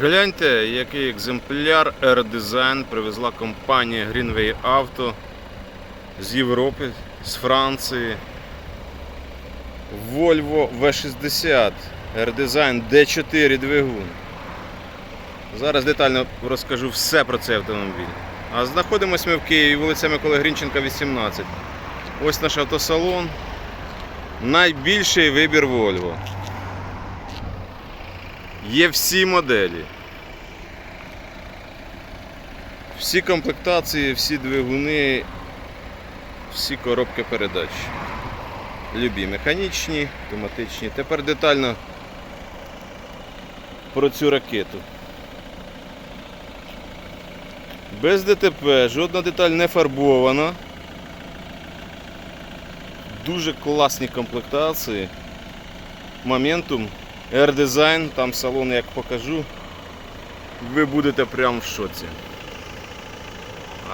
Гляньте, який екземпляр R-Design привезла компанія Greenway Auto з Європи, з Франції. Volvo V60 R-Design D4 двигун. Зараз детально розкажу все про цей автомобіль. А знаходимося ми в Києві, вулиця Миколи Грінченка, 18. Ось наш автосалон. Найбільший вибір Volvo. Є всі моделі. Всі комплектації, всі двигуни, всі коробки передач. Любі механічні, автоматичні. Тепер детально про цю ракету. Без ДТП, жодна деталь не фарбована. Дуже класні комплектації. Моментум, R-Design, там салон, як покажу, ви будете прям в шоці.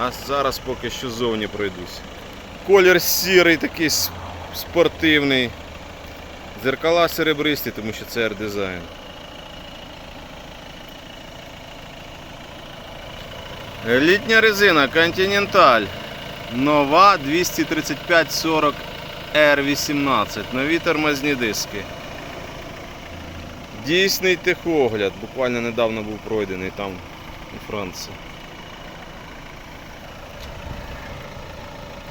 А зараз поки що зовні пройдусь. Колір сірий, такий спортивний. Зеркала серебристі, тому що це R-Design. Літня резина Continental. Нова 235-40 R18. Нові тормозні диски. Дійсний техогляд. Буквально недавно був пройдений там у Франції.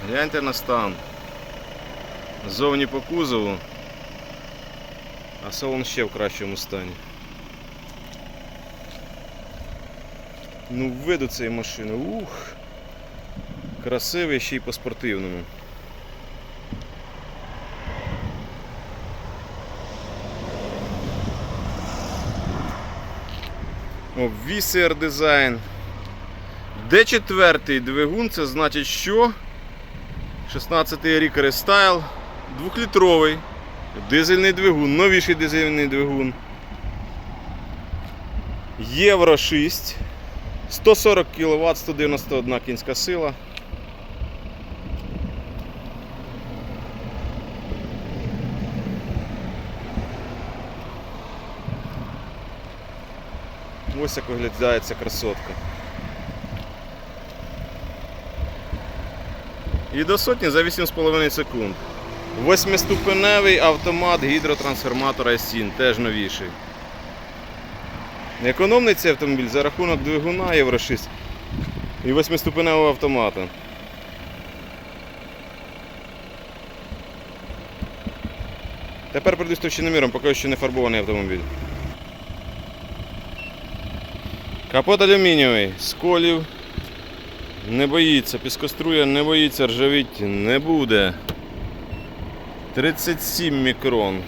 Гляньте на стан. Зовні по кузову, а салон ще в кращому стані. Ну, виду цієї машини. Ух! Красивий ще й по-спортивному. Обвіс R дизайн. Д4 двигун, це значить, що 16 й рік рестайл, 2-літровий, дизельний двигун, новіший дизельний двигун. Євро 6, 140 кВт, 191 кінська сила. Ось як виглядає ця красотка. І до сотні за 8,5 секунд. Восьмиступеневий автомат гідротрансформатора S7, теж новіший. Економний цей автомобіль за рахунок двигуна Євро 6 і восьмиступеневого автомата. Тепер пройдусь товщиноміром, поки що не фарбований автомобіль. Капот алюмінієвий, сколів не боїться, піскоструя не боїться, ржавіть не буде. 37 мікрон.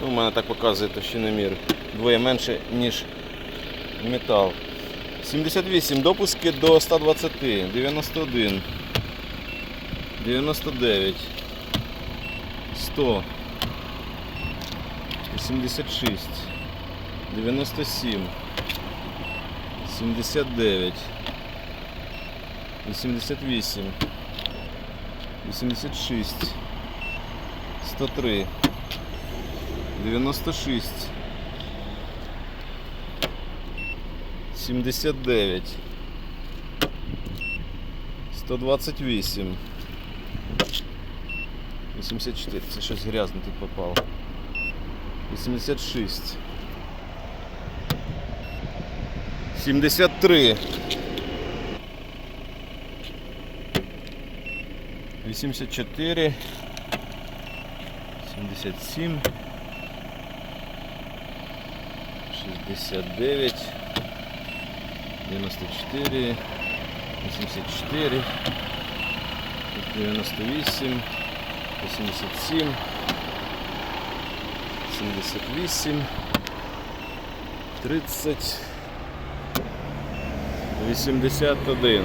Ну, у мене так показує товщиномір. Двоє менше, ніж метал. 78, допуски до 120, 91, 99, 100, 86, 97, 79, 88, 86, 103, 96, 79, 128, 84, це щось грязне тут попало. 86, 73, 84, 77, 69, 94, 84, 98, 87, 78, 30, 81.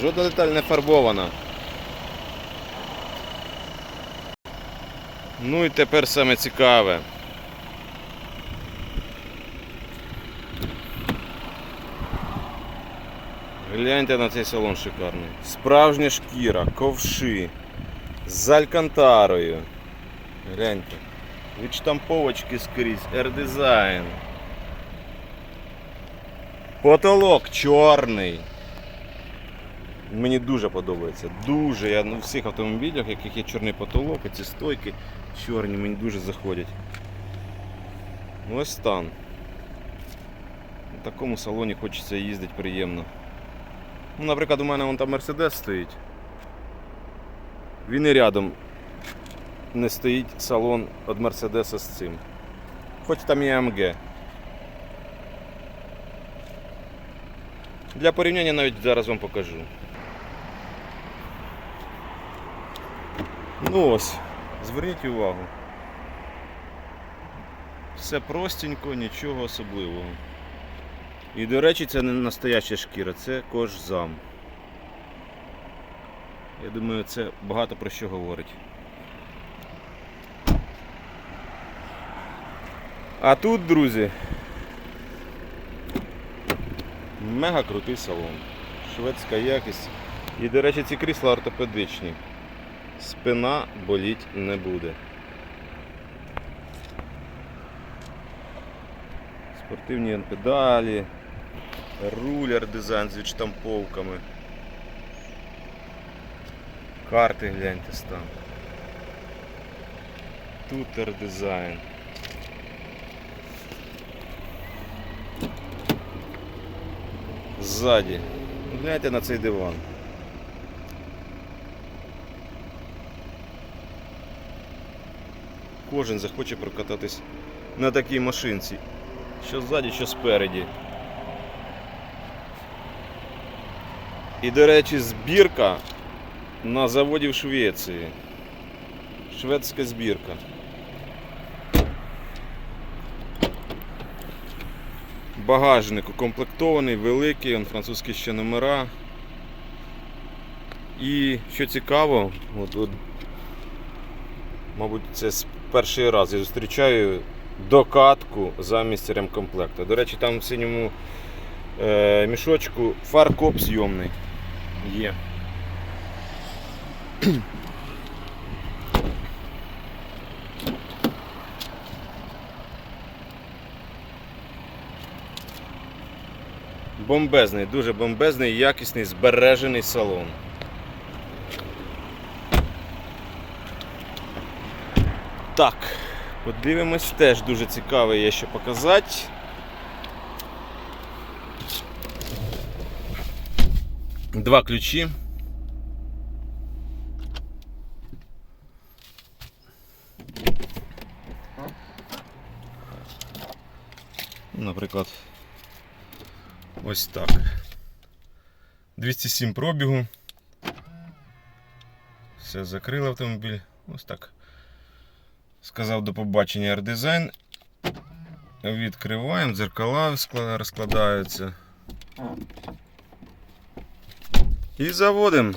Жодна деталь не фарбована. Ну і тепер саме цікаве. Гляньте на цей салон шикарний. Справжня шкіра, ковши з алькантарою. Гляньте. Відштамповочки скрізь, R-Design. Потолок чорний. Мені дуже подобається. Дуже. Я на всіх автомобілях, яких є чорний потолок, ці стойки чорні, мені дуже заходять. Ось стан. В такому салоні хочеться їздити приємно. Ну, наприклад, у мене вон там Мерседес стоїть. Він і рядом не стоїть салон від Мерседеса з цим. Хоч там і АМГ. Для порівняння навіть зараз вам покажу. Ну ось, зверніть увагу. Все простенько, нічого особливого. І, до речі, це не настояща шкіра, це кожзам. Я думаю, це багато про що говорить. А тут, друзі, мега крутий салон. Шведська якість. І, до речі, ці крісла ортопедичні. Спина боліть не буде. Спортивні педалі, рулер дизайн з відштамповками. Карти гляньте стан. Тутер дизайн. Ззаді. Гляньте на цей диван. Кожен захоче прокататись на такій машинці. Що ззаді, що спереді. І, до речі, збірка на заводі в Швеції. Шведська збірка. Багажник укомплектований, великий, он французькі ще номера. І що цікаво, от, от, мабуть, це перший раз я зустрічаю докатку замість ремкомплекту. До речі, там в синьому е, мішочку фаркоп зйомний є. Бомбезний, дуже бомбезний, якісний, збережений салон. Так, подивимось, теж дуже цікаве є що показати. Два ключі. Наприклад, ось так. 207 пробігу. Все, закрили автомобіль. Ось так. Сказав до побачення R-Design. Відкриваємо, дзеркала розкладаються. І заводимо.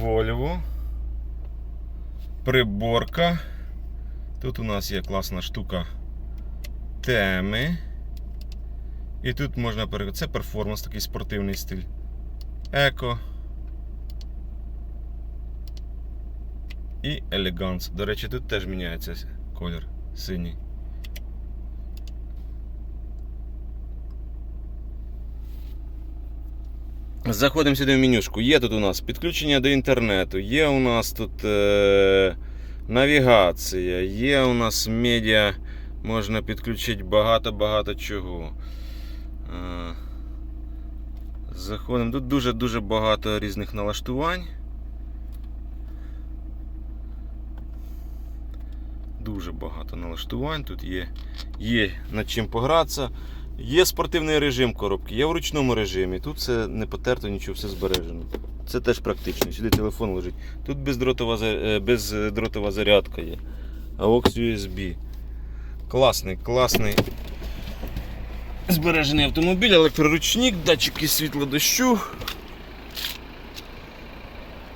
Volvo. Приборка. Тут у нас є класна штука теми. І тут можна переходити. Це перформанс, такий спортивний стиль. Еко. І елеганс. До речі, тут теж міняється колір синій. Заходимо сюди в менюшку. Є тут у нас підключення до інтернету, є у нас тут е, навігація, є у нас медіа, можна підключити багато-багато чого. Е, заходимо. Тут дуже-дуже багато різних налаштувань. Дуже багато налаштувань. Тут є, є над чим погратися. Є спортивний режим коробки, є в ручному режимі. Тут все не потерто, нічого, все збережено. Це теж практично. Сюди телефон лежить. Тут бездротова, е, бездротова зарядка є. AUX USB. Класний, класний. Збережений автомобіль, електроручник, датчики світла дощу.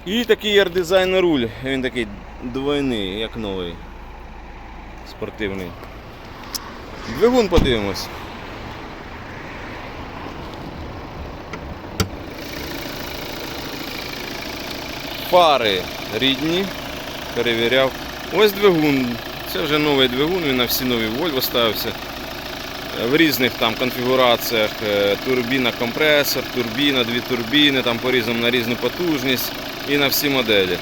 І такий R-Design руль. Він такий двойний, як новий. Спортивний. Двигун подивимось. Фари рідні, перевіряв. Ось двигун Це вже новий двигун, він на всі нові Volvo ставився. В різних там конфігураціях е, турбіна, компресор, турбіна, дві турбіни, там по-різному на різну потужність і на всі моделі.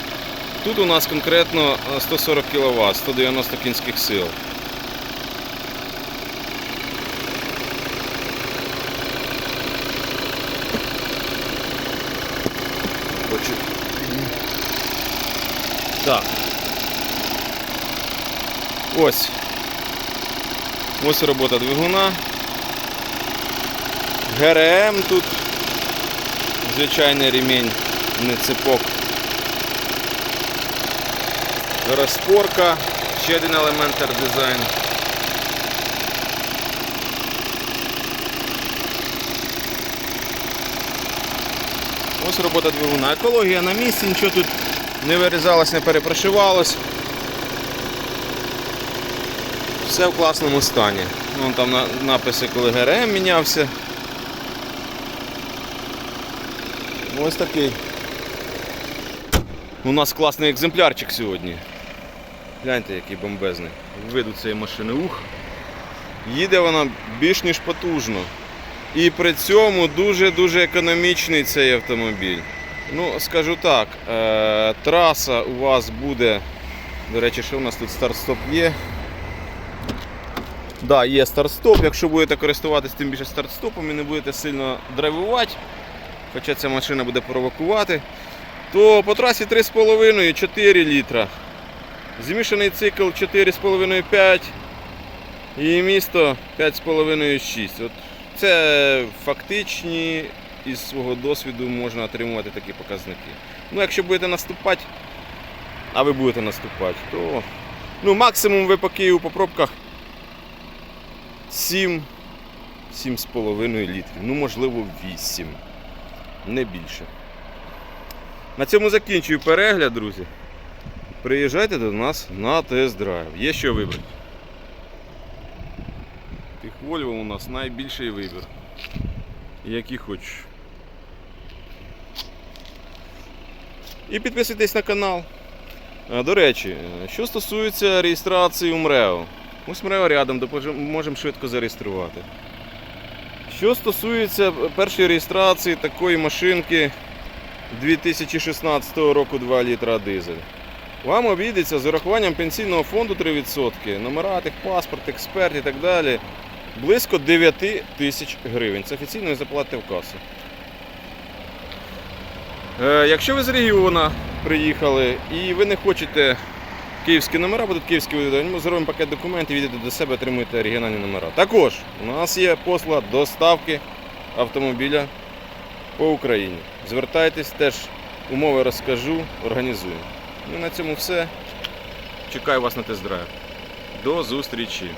Тут у нас конкретно е, 140 кВт, 190 кінських сил. Хочу. Так. Ось. Ось робота двигуна. ГРМ тут. Звичайний ремінь, не цепок. Розпорка. Ще один елемент дизайн. Ось робота двигуна. Екологія на місці, нічого тут не вирізалось, не перепрошивалось. Все в класному стані. Вон там написи, коли ГРМ мінявся. Ось такий. У нас класний екземплярчик сьогодні. Гляньте, який бомбезний. Виду цієї машини. Ух. Їде вона більш ніж потужно. І при цьому дуже-дуже економічний цей автомобіль. Ну, скажу так, е, траса у вас буде. До речі, що у нас тут старт-стоп є. Да, є старт-стоп. Якщо будете користуватись тим більше старт-стопом і не будете сильно драйвувати, хоча ця машина буде провокувати, то по трасі 3,5-4 літра. Змішаний цикл 4,5-5 і місто 5,5-6. От це фактичні із свого досвіду можна отримувати такі показники. Ну, якщо будете наступати, а ви будете наступати, то ну, максимум ви по Києву по пробках 7, 7,5 літрів. Ну, можливо, 8. Не більше. На цьому закінчую перегляд, друзі. Приїжджайте до нас на тест-драйв. Є що вибрати. Тих Volvo у нас найбільший вибір. Які хочеш. І підписуйтесь на канал. До речі, е, що стосується реєстрації у МРЕО. Ось МРЕО рядом, можемо швидко зареєструвати. Що стосується першої реєстрації такої машинки 2016 року 2 літра дизель. Вам обійдеться з урахуванням пенсійного фонду 3%, номера, паспорт, експерт і так далі. Близько 9 тисяч гривень. Це офіційно заплатите в касу. Е, якщо ви з регіону приїхали і ви не хочете київські номера, будуть київські видані, ми зробимо пакет документів, їдете до себе, отримуєте оригінальні номера. Також у нас є послуга доставки автомобіля по Україні. Звертайтесь, теж умови розкажу, організую. Ну на цьому все. Чекаю вас на тест-драйв. До зустрічі!